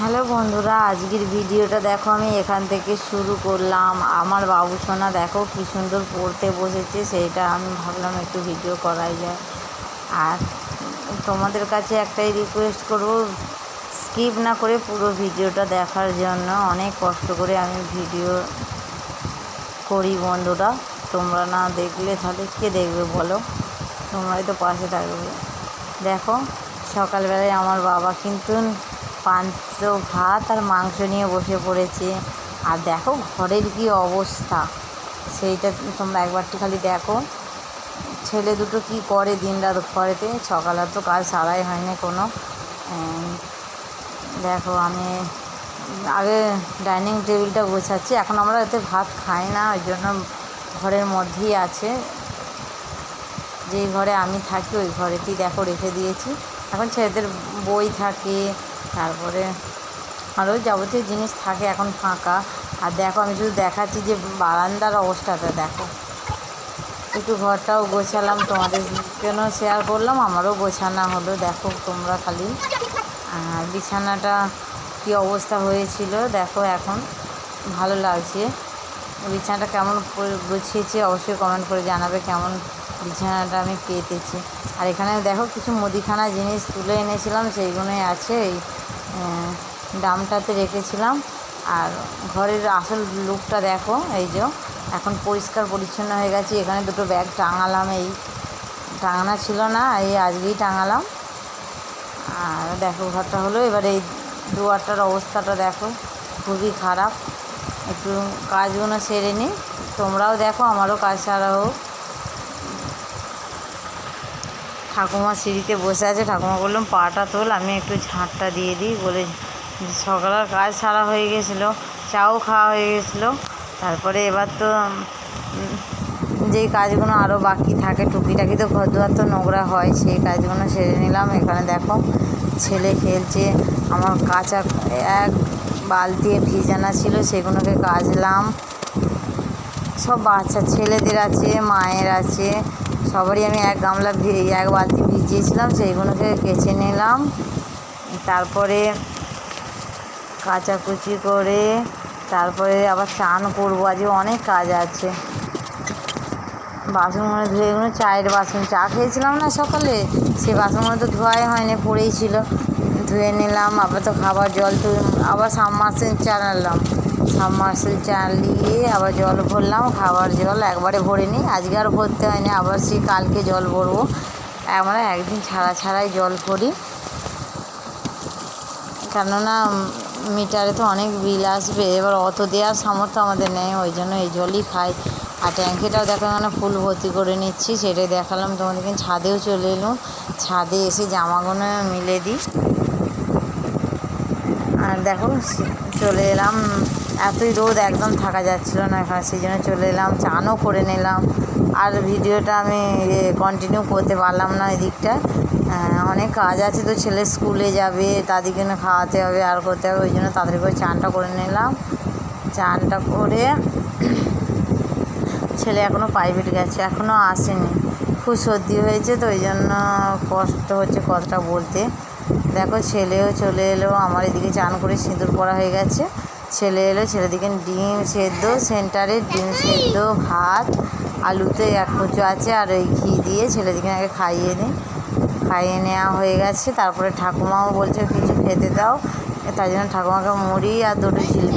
Hello বন্ধুরা, আজকের ভিডিওটা দেখো, আমি এখান থেকে শুরু করলাম। আমার বাবু সোনা, দেখো কী সুন্দর পড়তে বসেছে, সেইটা আমি ভাবলাম একটু ভিডিও করাই যায় আর তোমাদের কাছে একটাই রিকোয়েস্ট করব স্কিপ না করে পুরো ভিডিওটা দেখার জন্য। অনেক কষ্ট করে আমি ভিডিও করি বন্ধুরা। তোমরা না দেখলে তাহলে কে দেখবে বলো? তোমরাই তো পাশে থাকবে। দেখো, সকালবেলায় আমার বাবা কিন্তু পান্ত ভাত আর মাংস নিয়ে বসে পড়েছে। আর দেখো ঘরের কি অবস্থা। সেইটা তোমরা একবারটি খালি দেখো। ছেলে দুটো কি করে দিন রাত ঘরেতে? সকালে তো কাজ সারাই হয়নি কোনো। দেখো আমি আগে ডাইনিং টেবিলটা গোছাচ্ছি। এখন আমরা এতে ভাত খাই না, ওই জন্য ঘরের মধ্যেই আছে। যেই ঘরে আমি থাকি, ওই ঘরেতেই দেখো রেখে দিয়েছি। এখন ছেলেদের বই থাকে তারপরে আরও যাবতীয় জিনিস থাকে এখন ফাঁকা। আর দেখো, আমি শুধু দেখাচ্ছি যে বারান্দার অবস্থাটা, দেখো। একটু ঘরটাও গোছালাম, তোমাদের জন্য শেয়ার করলাম, আমারও গোছানো হলো, দেখো তোমরা খালি। আর বিছানাটা কী অবস্থা হয়েছিল, দেখো এখন। ভালো লাগছে। বিছানাটা কেমন গুছিয়েছি, অবশ্যই কমেন্ট করে জানাবে কেমন বিছানাটা আমি পেতেছি আর এখানে দেখো কিছু মুদিখানা জিনিস তুলে এনেছিলাম, সেইগুলোই আছে এই ডামটাতে রেখেছিলাম। আর ঘরের আসল লুকটা দেখো, এই যে এখন পরিষ্কার পরিচ্ছন্ন হয়ে গেছে। এখানে দুটো ব্যাগ টাঙালাম, এই টাঙানো ছিল না, এই আজকেই টাঙালাম। আর দেখো ঘরটা হলো, এবার এই দুয়ারটার অবস্থাটা দেখো, খুবই খারাপ। একটু কাজগুলো সেরে নিই তোমরাও দেখো, আমারও কাজ সারা হোক। ঠাকুমা সিঁড়িতে বসে আছে। ঠাকুমা বললাম পাটা তোল, আমি একটু ঝাঁটটা দিয়ে দিই। বলে, সকালের কাজ সারা হয়ে গেছিল, চাও খাওয়া হয়ে গেছিল। তারপরে এবার তো যেই কাজগুলো আরও বাকি থাকে, টুকিটাকি তো ঘর দুয়ার তো নোংরা হয়, সেই কাজগুলো সেরে নিলাম। এখানে দেখো, ছেলে খেলছে, আমার কাঁচা এক বালতি ভিজানা ছিল, সেগুলোকে কাচলাম। সব বাচ্চা, ছেলেদের আছে, মায়ের আছে সবারই আমি এক গামলা এক বালতি ভিজিয়েছিলাম, সেইগুলোকে কেচে নিলাম। তারপরে কাচাকুচি করে তারপরে আবার চান করব। আজকে অনেক কাজ আছে। বাসনগুলো ধুয়ে এগুলো চায়ের বাসন। চা খেয়েছিলাম না সকালে? সেই বাসনগুলো তো ধোয়াই হয়নি, পড়েই ছিল। ধুয়ে নিলাম, আবার তো খাবার জল তো আবার সাবমার্সেল চালালাম সাবমার্সেল চালিয়ে আবার জল ভরলাম, খাবার জল একবারে ভরে নিই। আজকে আর ভরতে হয়নি, আবার সেই কালকে জল ভরবো। আমরা একদিন ছাড়া ছাড়াই জল ভরি। কেননা মিটারে তো অনেক বিল আসবে, এবার অত দেওয়ার সামর্থ্য আমাদের নেই, ওই জন্য এই জলই খাই। আর ট্যাঙ্কিটাও দেখো এখানে ফুল ভর্তি করে নিচ্ছি, সেটাই দেখালাম তোমাদেরকে। ছাদেও চলে এলাম, ছাদে এসে জামাগুলো মিলে দিই। দেখো চলে এলাম। এতই রোদ একদম থাকা যাচ্ছিল না এখানে সেই জন্য চলে এলাম চানও করে নিলাম। আর ভিডিওটা আমি কন্টিনিউ করতে পারলাম না এদিকটা আহ, অনেক কাজ আছে তো ছেলে স্কুলে যাবে তাদেরকে খাওয়াতে হবে আর করতে হবে ওই জন্য তাড়াতাড়ি করে চানটা করে নিলাম। চানটা করে ছেলে এখনও প্রাইভেট গেছে এখনও আসেনি। খুব সর্দি হয়েছে তো ওই জন্য কষ্ট হচ্ছে কথাটা বলতে। দেখো, ছেলেও চলে এলো। আমার এদিকে চান করে সিঁদুর পরা হয়ে গেছে। ছেলে এলো, ছেলেদিকে ডিম সেদ্ধ, সেন্টারে ডিম সেদ্ধ, ভাত, আলুতে এক কুচো আছে আর ওই ঘি দিয়ে ছেলেদিকে আগে খাইয়ে নিই খাইয়ে নেওয়া হয়ে গেছে। তারপরে ঠাকুমাও বলছে, কিছু খেতে দাও। তাই জন্য ঠাকুমাকে মুড়ি আর দুটো সেই